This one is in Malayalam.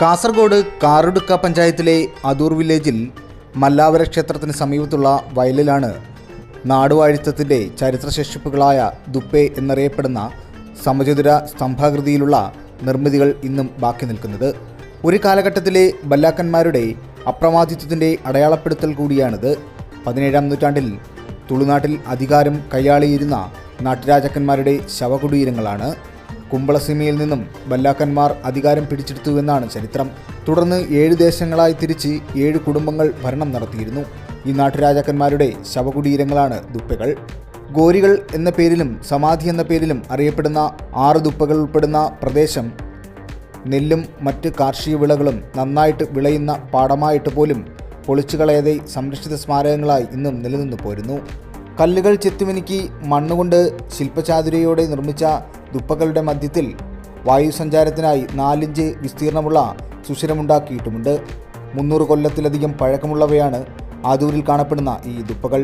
കാസർഗോഡ് കാറുടുക്ക പഞ്ചായത്തിലെ അതൂർ വില്ലേജിൽ മല്ലാവര ക്ഷേത്രത്തിന് സമീപത്തുള്ള വയലിലാണ് നാടുവാഴിത്തത്തിന്റെ ചരിത്രശേഷിപ്പുകളായ ദുപ്പെ എന്നറിയപ്പെടുന്ന സമചതുര സ്തംഭാകൃതിയിലുള്ള നിർമ്മിതികൾ ഇന്നും ബാക്കി നിൽക്കുന്നത്. ഒരു കാലഘട്ടത്തിലെ ബല്ലാക്കന്മാരുടെ അപ്രമാദിത്വത്തിന്റെ അടയാളപ്പെടുത്തൽ കൂടിയാണിത്. പതിനേഴാം നൂറ്റാണ്ടിൽ തുളുനാട്ടിൽ അധികാരം കൈയാളിയിരുന്ന നാട്ടുരാജാക്കന്മാരുടെ ശവകുടീരങ്ങളാണ്. കുമ്പളസീമയിൽ നിന്നും ബല്ലാക്കന്മാർ അധികാരം പിടിച്ചെടുത്തുവെന്നാണ് ചരിത്രം. തുടർന്ന് ഏഴ് ദേശങ്ങളായി തിരിച്ച് ഏഴ് കുടുംബങ്ങൾ ഭരണം നടത്തിയിരുന്നു. ഈ നാട്ടുരാജാക്കന്മാരുടെ ശവകുടീരങ്ങളാണ് ദുപ്പകൾ. ഗോരികൾ എന്ന പേരിലും സമാധി എന്ന പേരിലും അറിയപ്പെടുന്ന ആറ് ദുപ്പകൾ ഉൾപ്പെടുന്ന പ്രദേശം നെല്ലും മറ്റ് കാർഷിക വിളകളും നന്നായിട്ട് വിളയുന്ന പാടമായിട്ട് പോലും പൊളിച്ചുകളയാതെ സംരക്ഷിത സ്മാരകങ്ങളായി ഇന്നും നിലനിന്നു പോരുന്നു. കല്ലുകൾ ചെത്തുമിനുക്കി മണ്ണുകൊണ്ട് ശില്പചാതുരയോടെ നിർമ്മിച്ച ദുപ്പകളുടെ മധ്യത്തിൽ വായുസഞ്ചാരത്തിനായി നാലിഞ്ച് വിസ്തീർണമുള്ള സുഷിരമുണ്ടാക്കിയിട്ടുമുണ്ട്. മുന്നൂറ് കൊല്ലത്തിലധികം പഴക്കമുള്ളവയാണ് ആദൂരിൽ കാണപ്പെടുന്ന ഈ ദുപ്പകൾ.